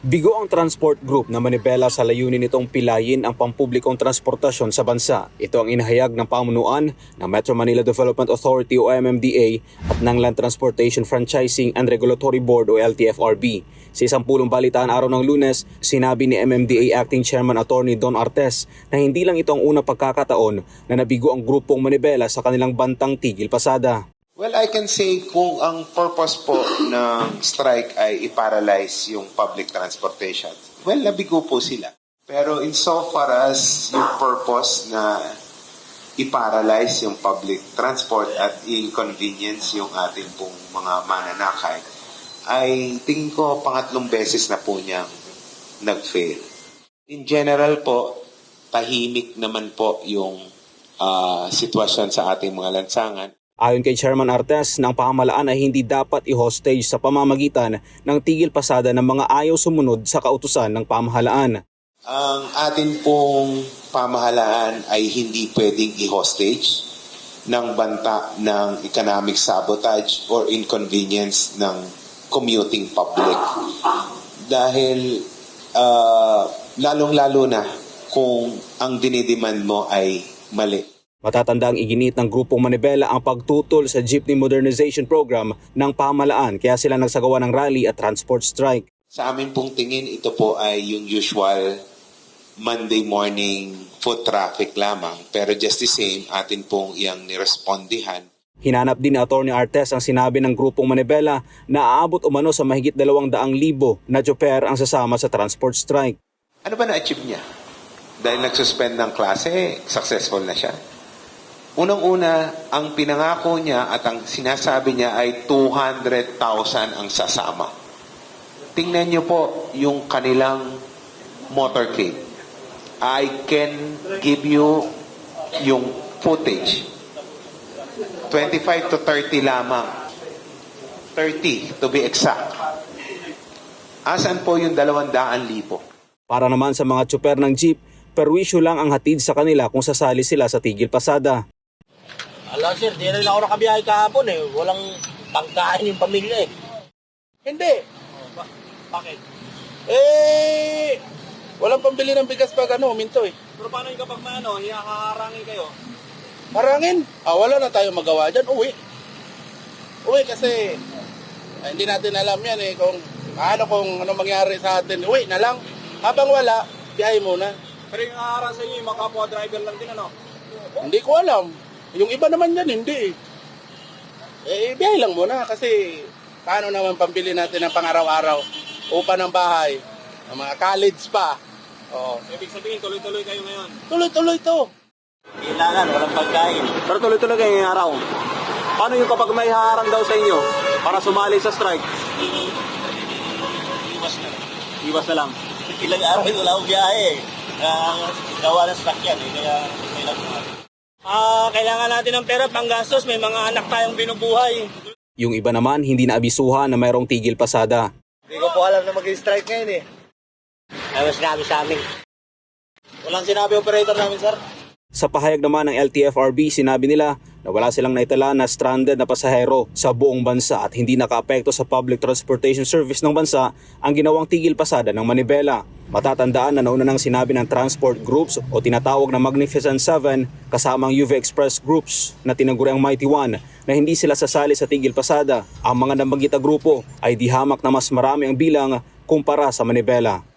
Bigo ang transport group na manibela sa layunin nitong pilayin ang pampublikong transportasyon sa bansa. Ito ang inahayag ng pamunuan ng Metro Manila Development Authority o MMDA at ng Land Transportation Franchising and Regulatory Board o LTFRB. Sa isang pulong balitaan araw ng lunes, sinabi ni MMDA Acting Chairman Attorney Don Artes na hindi lang ito ang unang pagkakataon na nabigo ang grupong manibela sa kanilang bantang tigil pasada. Well, I can say kung ang purpose po ng strike ay i-paralyze yung public transportation, well, nabigo po sila. Pero in so far as yung purpose na i-paralyze yung public transport at inconvenience yung ating pong mga mananakay, ay tingin ko pangatlong beses na po niyang nag-fail. In general po, tahimik naman po yung ah, sitwasyon sa ating mga lansangan. Ayon kay Chairman Artes, ng pamahalaan ay hindi dapat i-hostage sa pamamagitan ng tigil pasada ng mga ayaw sumunod sa kautusan ng pamahalaan. Ang atin pong pamahalaan ay hindi pwedeng i-hostage ng banta ng economic sabotage or inconvenience ng commuting public. Dahil ah, lalong-lalo na kung ang dinidemand mo ay mali. Matatanda ang iginit ng grupong Manibela ang pagtutol sa Jeepney Modernization Program ng pamahalaan kaya sila nagsagawa ng rally at transport strike. Sa amin pong tingin, ito po ay yung usual Monday morning foot traffic lamang. Pero just the same, atin pong iyang nirespondihan. Hinanap din ni Atty. Artes ang sinabi ng grupong Manibela na aabot umano sa mahigit 200,000 na chopper ang sasama sa transport strike. Ano ba na-achieve niya? Dahil nagsuspend ng klase, successful na siya. Unang-una, ang pinangako niya at ang sinasabi niya ay 200,000 ang sasama. Tingnan niyo po yung kanilang motorcade. I can give you yung footage. 25 to 30 lamang. 30 to be exact. Asan po yung 200,000? Para naman sa mga chopper ng jeep, perwisyo lang ang hatid sa kanila kung sasali sila sa tigil pasada. Alam sir, di rin ako nakabiyahe kahapon eh. Walang pagkain yung pamilya eh. Hindi. ba- bakit? Eh, walang pambili ng bigas pag ano, minto eh. Pero paano yung kapag may ano, hikaharangin kayo? Marangin, ah, wala na tayo magawa dyan, uwi. Uwi kasi, ah, hindi natin alam yan eh, kung ano kung ano mangyari sa atin. Uwi na lang. Habang wala, biyahe muna. Pero yung haharang sa inyo, yung mga kapwa driver lang din ano? Hindi ko alam. Yung iba naman yan, hindi eh. Eh, biyahe lang muna kasi paano naman pambili natin ng pang-araw-araw? Upa ng bahay, ng mga college pa. Oo. Ibig sabihin, tuloy-tuloy kayo ngayon. Tuloy-tuloy to. Kailangan, walang pagkain. Pero tuloy-tuloy kayo ngayong araw. Paano yung kapag may haharang daw sa inyo para sumali sa strike? Iwas na lang. Iwas na lang. Ilang araw wala akong biyahe. Uh, gawa ng stock yan eh. Kaya kailangan Ah, kailangan natin ng pera panggastos. May mga anak tayong binubuhay. Yung iba naman hindi na abisuhan na mayroong tigil pasada. Hindi ko po alam na mag-strike ngayon eh. Ayaw sinabi sa amin. Walang sinabi operator namin, sir. Sa pahayag naman ng LTFRB, sinabi nila na wala silang naitala na stranded na pasahero sa buong bansa at hindi nakaapekto sa public transportation service ng bansa ang ginawang tigil pasada ng Manibela. Matatandaan na nauna nang sinabi ng transport groups o tinatawag na Magnificent Seven kasamang UV Express Groups na tinaguriang Mighty One na hindi sila sasali sa tigil pasada. Ang mga nabanggita grupo ay di hamak na mas marami ang bilang kumpara sa Manibela.